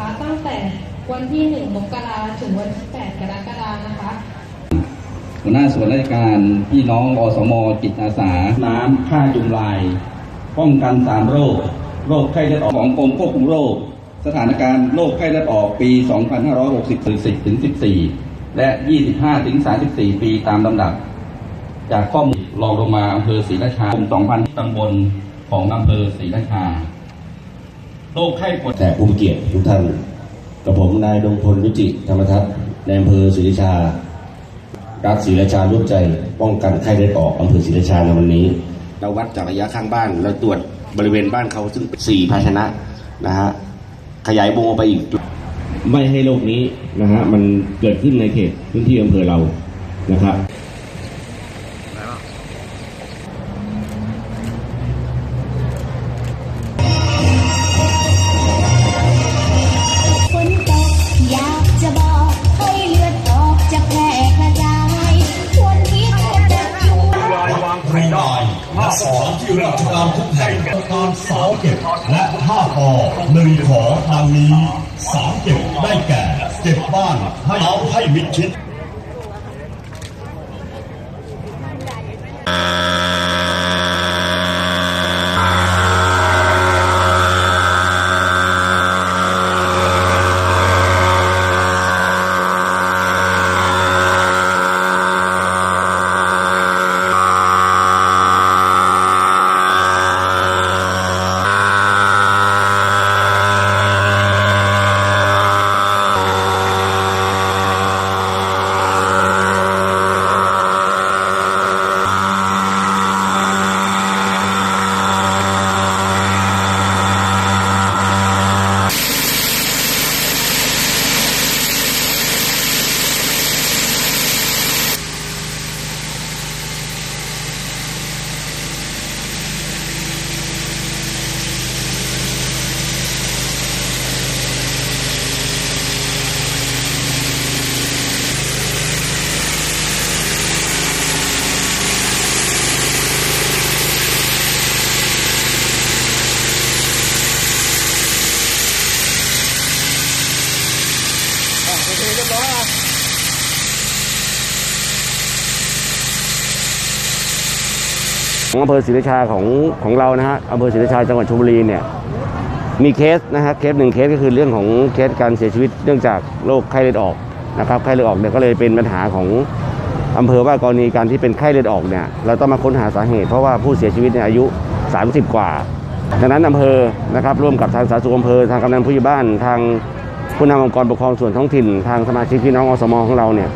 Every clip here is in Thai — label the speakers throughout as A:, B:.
A: คะตั้งแต่วันที่ 1 มกราถึงวันที่ 8 กรกฎานะคะ
B: หัวหน้าส่วนราชการพี่น้องอสมจิตอาสา น้ำฆ่ายุงลาย ป้องกันสามโรค โรคไข้เลือดออกของกรมควบคุมโรค สถานการณ์โรคไข้เลือดออกปี 2560 10ถึง14 และ 25ถึง34 ปีตามลำดับ จากข้อมูลรองลงมาอำเภอศรีราชากลุ่ม2,000ตำบลของอำเภอศรีราชา โรคไข้ปวด
C: แต่ผู้มีเกียรติทุกท่านกับผมนายดงพลรุจิธรรมทัศน์ในอำเภอศรีราชา รัฐศรีราชาร่วมใจ ป้องกันไข้เลือดออกอำเภอศรีราชาในวันนี้ เราวัดจากระยะข้างบ้านเราตรวจบริเวณบ้านเขาซึ่งเป็นสี่ภาชนะนะฮะขยายวงออกไปอีก ไม่ให้โรคนี้นะฮะมันเกิดขึ้นในเขตพื้นที่อำเภอเรานะครับ
D: ไทยได้ณสองที่ราชการทุกแห่งการสาวเก็บและห้าปอหนึ่งขอทางนี้สาวเก็บได้แก่ เก็บบ้านให้เอาให้มิดชิด
C: องอำเภอศรีราชาของของเรานะฮะอำเภอศรีราชาจังหวัดชลบุรีเนี่ยมีเคสนะฮะเคสหนึ่งเคสก็คือเรื่องของเคสการเสียชีวิตเนื่องจากโรคไข้เลือดออกนะครับไข้เลือดออกเนี่ยก็เลยเป็นปัญหาของอำเภอว่ากรณีการที่เป็นไข้เลือดออกเนี่ยเราต้องมาค้นหาสาเหตุเพราะว่าผู้เสียชีวิตเนี่ยอายุ 30 กว่าดังนั้นอำเภอนะครับร่วมกับทางสาธารณสุขอำเภอทางกำนันผู้ใหญ่บ้านทางผู้นำองค์กรปกครองส่วนท้องถิ่น ทางสมาชิกพี่น้องอสมของเราเนี่ย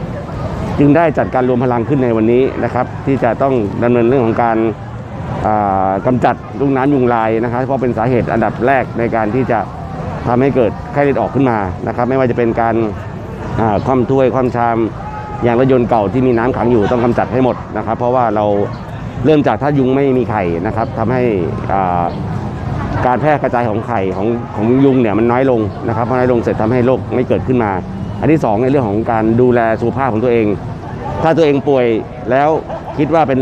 C: จึงได้จัดการรวมพลังขึ้นในวันนี้นะครับ ที่จะต้องดำเนินเรื่องของการอ่ากำจัดลูกน้ำยุงลายนะครับเพราะเป็นสาเหตุอันดับแรกในการที่จะทำให้เกิดไข้เลือดออกขึ้นมานะครับ ไม่ว่าจะเป็นการคว่ำถ้วยคว่ำชามอย่างรถยนต์เก่าที่มีน้ำขังอยู่ต้องกำจัดให้หมดนะครับ เพราะว่าเราเริ่มจากถ้ายุงไม่มีไข่นะครับทำให้การแพร่กระจายของไข่ของของยุงเนี่ยมันน้อยลงนะครับพอน้อยลงเสร็จทำให้โรคไม่เกิดขึ้นมา อันที่สองในเรื่องของการดูแลสุขภาพของตัวเอง ถ้าตัวเองป่วยแล้วคิดว่าเป็น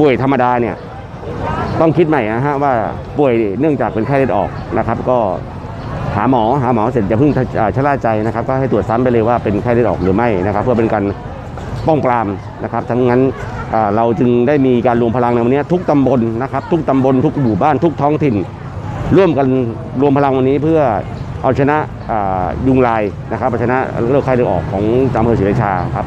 C: ป่วยธรรมดาเนี่ยต้องคิดใหม่นะฮะว่าป่วยเนื่องจากเป็นไข้เลือดออกนะครับ ก็หาหมอหาหมอเสร็จอย่าเพิ่งชะล่าใจนะครับ ก็ให้ตรวจซ้ำไปเลยว่าเป็นไข้เลือดออกหรือไม่นะครับ เพื่อเป็นการป้องปรามนะครับ ทั้งนั้นเราจึงได้มีการรวมพลังในวันนี้ทุกตำบลนะครับ ทุกตำบลทุกหมู่บ้านทุกท้องถิ่น ร่วมกันรวมพลังวันนี้เพื่อ เอาชนะยุงลายนะครับเอาชนะโรคไข้เลือดออกของอำเภอศรีราชาครับ